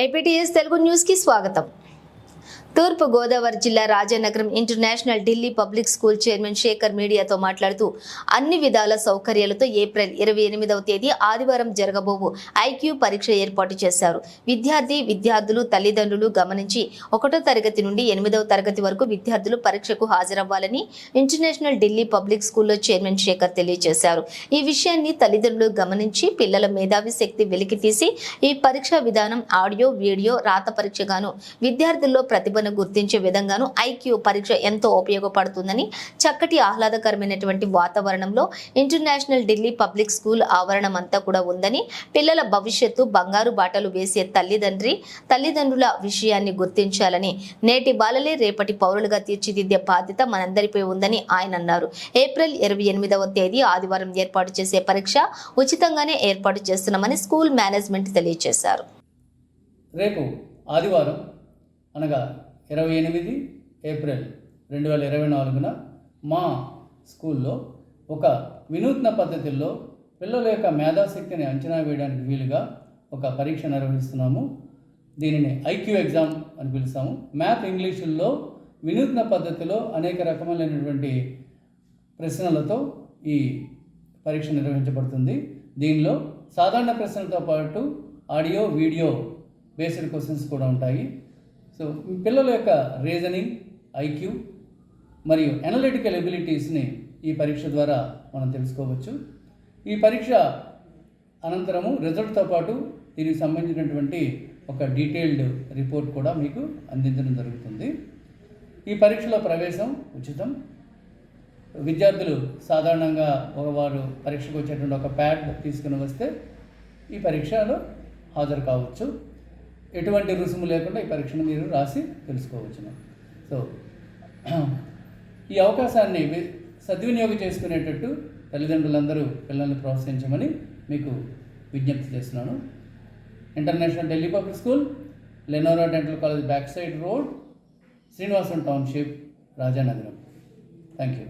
APTS Telugu న్యూస్కి స్వాగతం. తూర్పు గోదావరి జిల్లా Rajanagaram international Delhi public school chairman Shekhar మీడియాతో మాట్లాడుతూ అన్ని విధాల సౌకర్యాలతో ఏప్రిల్ ఇరవై ఎనిమిదవ తేదీ ఆదివారం జరగబోవు ఐక్యూ పరీక్ష ఏర్పాటు చేశారు. విద్యార్థి విద్యార్థులు తల్లిదండ్రులు గమనించి ఒకటో తరగతి నుండి ఎనిమిదవ తరగతి వరకు విద్యార్థులు పరీక్షకు హాజరవ్వాలని ఇంటర్నేషనల్ ఢిల్లీ పబ్లిక్ స్కూల్లో చైర్మన్ శేఖర్ తెలియజేశారు. ఈ విషయాన్ని తల్లిదండ్రులు గమనించి పిల్లల మేధావి శక్తి వెలికితీసి ఈ పరీక్షా విధానం ఆడియో వీడియో రాత పరీక్షగాను విద్యార్థుల్లో ప్రతిభ ప్రతిభను గుర్తించే విధంగాను ఐక్యూ పరీక్ష ఎంతో ఉపయోగపడుతుందని చక్కటి ఆహ్లాదకరమైనటువంటి వాతావరణంలో ఇంటర్నేషనల్ ఢిల్లీ పబ్లిక్ స్కూల్ ఆవరణం అంతా కూడా ఉందని పిల్లల భవిష్యత్తు బంగారు బాటలు వేసే తల్లిదండ్రి తల్లిదండ్రుల విషయాన్ని గుర్తించాలని నేటి బాలలే రేపటి పౌరులుగా తీర్చిదిద్దే బాధ్యత మనందరిపై ఉందని ఆయన అన్నారు. ఏప్రిల్ ఇరవై ఎనిమిదవ తేదీ ఆదివారం ఏర్పాటు చేసే పరీక్ష ఉచితంగానే ఏర్పాటు చేస్తున్నామని స్కూల్ మేనేజ్మెంట్ తెలియజేశారు. రేపు ఆదివారం అనగా ఇరవై ఎనిమిది ఏప్రిల్ రెండు వేల ఇరవై నాలుగున మా స్కూల్లో ఒక వినూత్న పద్ధతుల్లో పిల్లల యొక్క మేధాశక్తిని అంచనా వేయడానికి వీలుగా ఒక పరీక్ష నిర్వహిస్తున్నాము. దీనిని ఐక్యూ ఎగ్జామ్ అని పిలుస్తాము. మ్యాథ్ ఇంగ్లీషుల్లో వినూత్న పద్ధతిలో అనేక రకములైనటువంటి ప్రశ్నలతో ఈ పరీక్ష నిర్వహించబడుతుంది. దీనిలో సాధారణ ప్రశ్నలతో పాటు ఆడియో వీడియో బేస్డ్ క్వశ్చన్స్ కూడా ఉంటాయి. సో పిల్లల యొక్క రీజనింగ్ ఐక్యూ మరియు అనలిటికల్ ఎబిలిటీస్ని ఈ పరీక్ష ద్వారా మనం తెలుసుకోవచ్చు. ఈ పరీక్ష అనంతరము రిజల్ట్తో పాటు దీనికి సంబంధించినటువంటి ఒక డీటెయిల్డ్ రిపోర్ట్ కూడా మీకు అందించడం జరుగుతుంది. ఈ పరీక్షలో ప్రవేశం ఉచితం. విద్యార్థులు సాధారణంగా ఒక వారు పరీక్షకు వచ్చేటువంటి ఒక ప్యాడ్ తీసుకుని వస్తే ఈ పరీక్షలో హాజరు కావచ్చు. ఎటువంటి రుసుము లేకుండా ఈ పరీక్షను మీరు రాసి తెలుసుకోవచ్చును. సో ఈ అవకాశాన్ని సద్వినియోగం చేసుకునేటట్టు తల్లిదండ్రులందరూ పిల్లల్ని ప్రోత్సహించమని మీకు విజ్ఞప్తి చేస్తున్నాను. International Delhi public school Lenora dental college back side road Srinivasam township Rajanagaram. Thank you